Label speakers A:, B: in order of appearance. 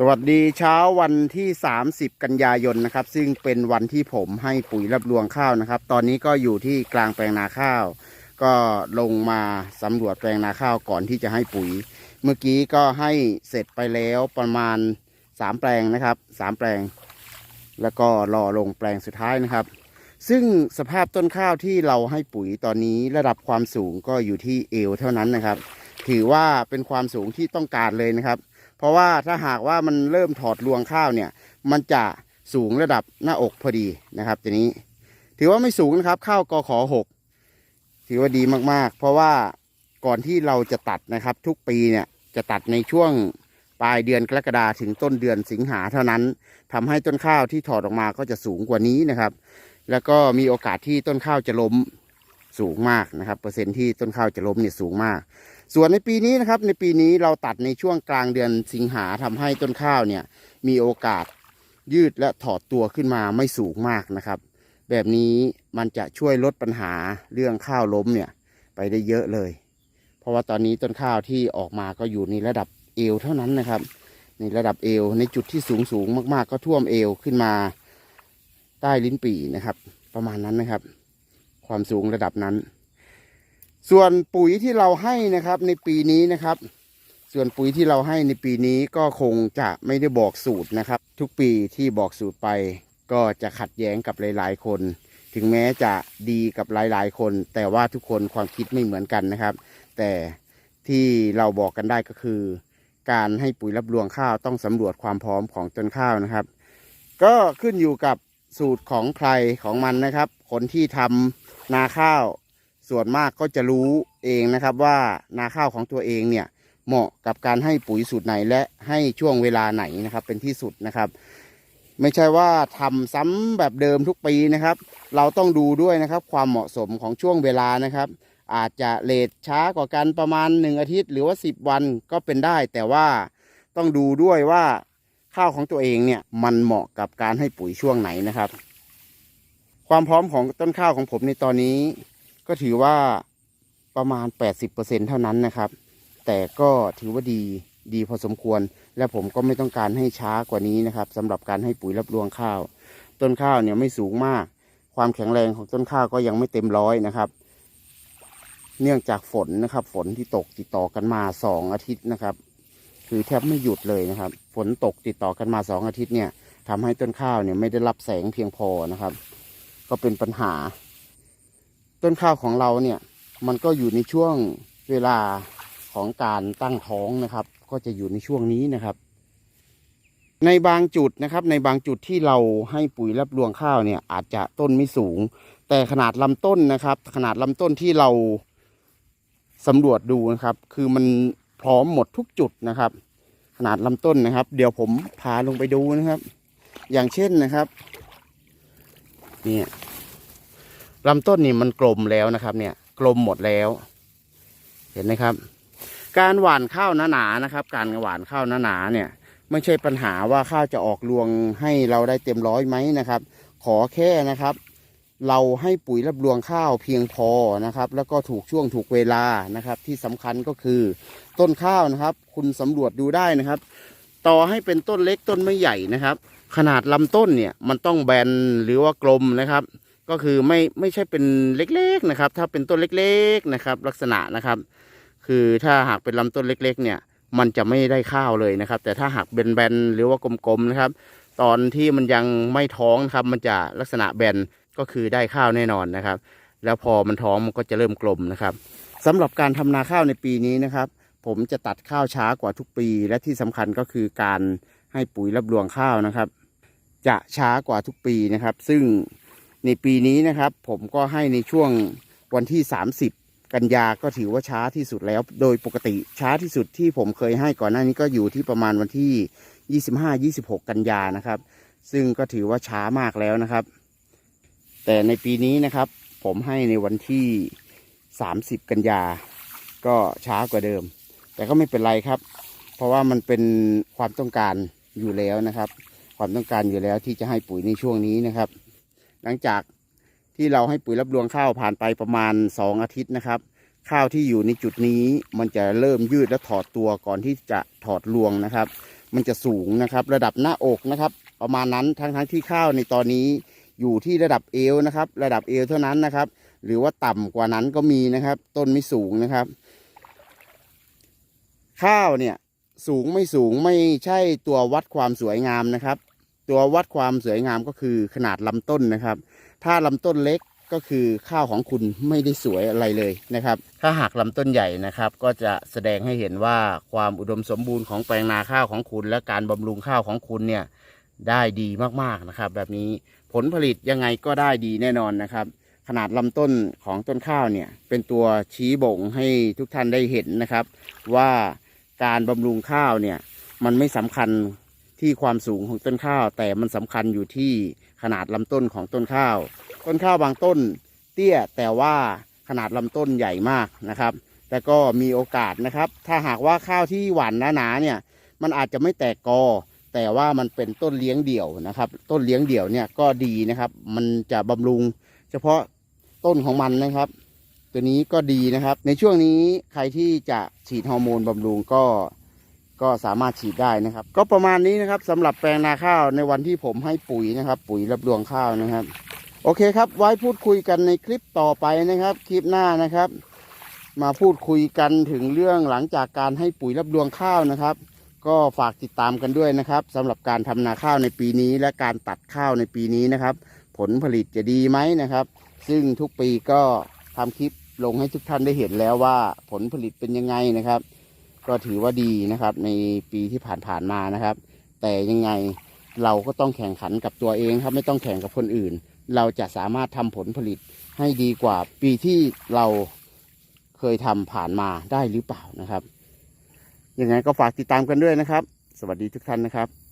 A: สวัสดีเช้าวันที่ 30 กันยายนนะครับ ซึ่งเป็นวันที่ผมให้ปุ๋ยรับรวงข้าวนะครับ ตอนนี้ก็อยู่ที่กลางแปลงนาข้าว ก็ลงมาสำรวจแปลงนาข้าวก่อนที่จะให้ปุ๋ย เมื่อกี้ก็ให้เสร็จไปแล้วประมาณ 3 แปลงนะครับ 3 แปลง แล้วก็รอลงแปลงสุดท้ายนะครับ ซึ่งสภาพต้นข้าวที่เราให้ปุ๋ยตอนนี้ระดับความสูงก็อยู่ที่เอวเท่านั้นนะครับ ถือว่าเป็นความสูงที่ต้องการเลยนะครับ เพราะว่าถ้าหากว่ามันเริ่มถอดรวงข้าวเนี่ย มันจะสูงระดับหน้าอกพอดีนะครับทีนี้ ถือว่าไม่สูงนะครับข้าวกอขอหกถือว่าดีมากๆ เพราะว่าก่อนที่เราจะตัดนะครับ ทุกปีเนี่ยจะตัดในช่วงปลายเดือนกรกฎาถึงต้นเดือนสิงหาเท่านั้นทำให้ต้นข้าวที่ถอดออกมาก็จะสูงกว่านี้นะครับ แล้วก็มีโอกาสที่ต้นข้าวจะล้มสูงมากนะครับ เปอร์เซ็นต์ที่ต้นข้าวจะล้มเนี่ยสูงมาก ส่วนในปีนี้นะครับในปีนี้เราตัดในช่วงกลางเดือนสิงหาทำให้ต้นข้าวเนี่ยมีโอกาสยืดและถอดตัวขึ้นมาไม่สูงมากนะครับ แบบนี้มันจะช่วยลดปัญหาเรื่องข้าวล้มเนี่ยไปได้เยอะเลย เพราะว่าตอนนี้ต้นข้าวที่ออกมาก็อยู่ในระดับเอวเท่านั้นนะครับ ในระดับเอวในจุดที่สูงสูงมาก ๆ ก็ท่วมเอวขึ้นมาใต้ลิ้นปี่นะครับ ประมาณนั้นนะครับ ความสูงระดับนั้น ส่วนปุ๋ยที่เราให้นะครับในปีนี้นะครับ ส่วนปุ๋ยที่เราให้ในปีนี้ก็คงจะไม่ได้บอกสูตรนะครับ ทุกปีที่บอกสูตรไป ก็จะขัดแย้งกับหลาย ๆ คน ถึงแม้จะดีกับหลาย ๆ คน แต่ว่าทุกคนความคิดไม่เหมือนกันนะครับ แต่ที่เราบอกกันได้ก็คือ การให้ปุ๋ยรับรวงข้าวต้องสำรวจความพร้อมของต้นข้าวนะครับ ก็ขึ้นอยู่กับสูตรของใครของมันนะครับ คนที่ทำนาข้าว ส่วนมากก็จะรู้เองนะครับว่านาข้าวของตัวเองเนี่ยเหมาะกับการให้ปุ๋ยสูตรไหนและให้ช่วงเวลาไหนนะครับ เป็นที่สุดนะครับ ไม่ใช่ว่าทำซ้ำแบบเดิมทุกปีนะครับ เราต้องดูด้วยนะครับ ความเหมาะสมของช่วงเวลานะครับ อาจจะเลทช้ากว่ากันประมาณ 1 อาทิตย์ หรือว่า 10 วันก็เป็นได้ แต่ว่าต้องดูด้วยว่าข้าวของตัวเองเนี่ยมันเหมาะกับการให้ปุ๋ยช่วงไหนนะครับ ความพร้อมของต้นข้าวของผมในตอนนี้ ก็ถือว่าประมาณ 80%เท่านั้นนะครับ แต่ก็ถือว่าดีดีพอสมควร และผมก็ไม่ต้องการให้ช้ากว่านี้นะครับสำหรับการให้ปุ๋ยรับรวงข้าว ต้นข้าวเนี่ยไม่สูงมาก ความแข็งแรงของต้นข้าวก็ยังไม่เต็มร้อยนะครับ เนื่องจากฝนนะครับ ฝนที่ตกติดต่อกันมาสองอาทิตย์นะครับ คือแทบไม่หยุดเลยนะครับ ฝนตกติดต่อกันมาสองอาทิตย์เนี่ยทำให้ต้นข้าวเนี่ยไม่ได้รับแสงเพียงพอนะครับ ก็เป็นปัญหา ต้นข้าวของเราเนี่ยมันก็อยู่ในช่วงเวลาของการตั้งท้องนะครับ ก็จะอยู่ในช่วงนี้นะครับ ในบางจุดนะครับ ในบางจุดที่เราให้ปุ๋ยรับรวงข้าวเนี่ย อาจจะต้นไม่สูง แต่ขนาดลำต้นนะครับ ขนาดลำต้นที่เราสำรวจดูนะครับ คือมันพร้อมหมดทุกจุดนะครับ ขนาดลำต้นนะครับ เดี๋ยวผมพาลงไปดูนะครับ อย่างเช่นนะครับ เนี่ย ลำต้นนี่มันกลมแล้วนะครับ เนี่ยกลมหมดแล้ว เห็นไหมครับ การหว่านข้าวหนาๆนะครับ การหว่านข้าวหนาๆเนี่ย ไม่ใช่ปัญหาว่าข้าวจะออกรวงให้เราได้เต็มร้อยไหมนะครับ ขอแค่นะครับ เราให้ปุ๋ยรับรวงข้าวเพียงพอนะครับ แล้วก็ถูกช่วงถูกเวลานะครับ ที่สำคัญก็คือต้นข้าวนะครับ คุณสำรวจดูได้นะครับ ต่อให้เป็นต้นเล็กต้นไม่ใหญ่นะครับ ขนาดลำต้นเนี่ยมันต้องแบนหรือว่ากลมนะครับ ก็คือไม่ไม่ใช่เป็นเล็กๆนะครับ ถ้าเป็นต้นเล็กๆนะครับ ลักษณะนะครับ คือถ้าหากเป็นลำต้นเล็ก ๆ เนี่ย มันจะไม่ได้ข้าวเลยนะครับ แต่ถ้าหากเป็นแบนๆหรือว่ากลมๆนะครับ ตอนที่มันยังไม่ท้องนะครับ มันจะลักษณะแบนก็คือได้ข้าวแน่นอนนะครับ แล้วพอมันท้องมันก็จะเริ่มกลมนะครับสำหรับการทำนาข้าวในปีนี้นะครับ ผมจะตัดข้าวช้ากว่าทุกปี และที่สำคัญก็คือการให้ปุ๋ยรับรวงข้าวนะครับ จะช้ากว่าทุกปีนะครับ ซึ่ง ในปีนี้นะครับ ผมก็ให้ในช่วงวันที่ 30 กันยาก็ถือว่าช้าที่สุดแล้ว โดยปกติช้าที่สุดที่ผมเคยให้ก่อนหน้านี้ก็อยู่ที่ประมาณวันที่ 25-26 กันยานะครับ ซึ่งก็ถือว่าช้ามากแล้วนะครับ แต่ในปีนี้นะครับ ผมให้ในวันที่ 30 กันยา ก็ช้ากว่าเดิม แต่ก็ไม่เป็นไรครับ เพราะว่ามันเป็นความต้องการอยู่แล้วนะครับ ความต้องการอยู่แล้วที่จะให้ปุ๋ยในช่วงนี้นะครับ หลังจากที่เราให้ปุ๋ยรับรวงข้าวผ่านไปประมาณ 2 อาทิตย์นะครับ ข้าวที่อยู่ในจุดนี้มันจะเริ่มยืดและถอดตัวก่อนที่จะถอดรวงนะครับ มันจะสูงนะครับ ระดับหน้าอกนะครับ ประมาณนั้นทั้งทั้งที่ข้าวในตอนนี้อยู่ที่ระดับเอวนะครับ ระดับเอวเท่านั้นนะครับ หรือว่าต่ำกว่านั้นก็มีนะครับ ต้นไม่สูงนะครับ ข้าวเนี่ยสูงไม่สูงไม่ใช่ตัววัดความสวยงามนะครับ ตัววัดความสวยงามก็คือขนาดลำต้นนะครับ ถ้าลำต้นเล็กก็คือข้าวของคุณไม่ได้สวยอะไรเลยนะครับ ถ้าหากลำต้นใหญ่นะครับ ก็จะแสดงให้เห็นว่าความอุดมสมบูรณ์ของแปลงนาข้าวของคุณ และการบำรุงข้าวของคุณเนี่ยได้ดีมากๆนะครับ แบบนี้ผลผลิตยังไงก็ได้ดีแน่นอนนะครับ ขนาดลำต้นของต้นข้าวเนี่ยเป็นตัวชี้บ่งให้ทุกท่านได้เห็นนะครับ ว่าการบำรุงข้าวเนี่ยมันไม่สำคัญ ที่ความสูงของต้นข้าว แต่มันสำคัญอยู่ที่ขนาดลำต้นของต้นข้าว ต้นข้าวบางต้นเตี้ยแต่ว่าขนาดลำต้นใหญ่มากนะครับ แต่ก็มีโอกาสนะครับ ถ้าหากว่าข้าวที่หวานหนาๆเนี่ยมันอาจจะไม่แตกกอ แต่ว่ามันเป็นต้นเลี้ยงเดี่ยวนะครับ ต้นเลี้ยงเดี่ยวเนี่ยก็ดีนะครับ มันจะบำรุง เฉพาะต้นของมันนะครับ ตัวนี้ก็ดีนะครับ ในช่วงนี้ใครที่จะฉีดฮอร์โมนบำรุงก็ ก็สามารถฉีดได้นะครับ ก็ประมาณนี้นะครับสำหรับแปลงนาข้าวในวันที่ผมให้ปุ๋ยนะครับ ปุ๋ยรับรวงข้าวนะครับ โอเคครับ ไว้พูดคุยกันในคลิปต่อไปนะครับ คลิปหน้านะครับ มาพูดคุยกันถึงเรื่องหลังจากการให้ปุ๋ยรับรวงข้าวนะครับ ก็ฝากติดตามกันด้วยนะครับสำหรับการทำนาข้าวในปีนี้ และการตัดข้าวในปีนี้นะครับ ผลผลิตจะดีไหมนะครับ ซึ่งทุกปีก็ทำคลิปลงให้ทุกท่านได้เห็นแล้วว่าผลผลิตเป็นยังไงนะครับ ก็ถือว่าดีนะครับ ในปีที่ผ่านๆมานะครับ แต่ยังไงเราก็ต้องแข่งขันกับตัวเองครับไม่ต้องแข่งกับคนอื่น เราจะสามารถทำผลผลิตให้ดีกว่าปีที่เราเคยทำผ่านมาได้หรือเปล่านะครับยังไงก็ฝากติดตามกันด้วยนะครับ สวัสดีทุกท่านนะครับ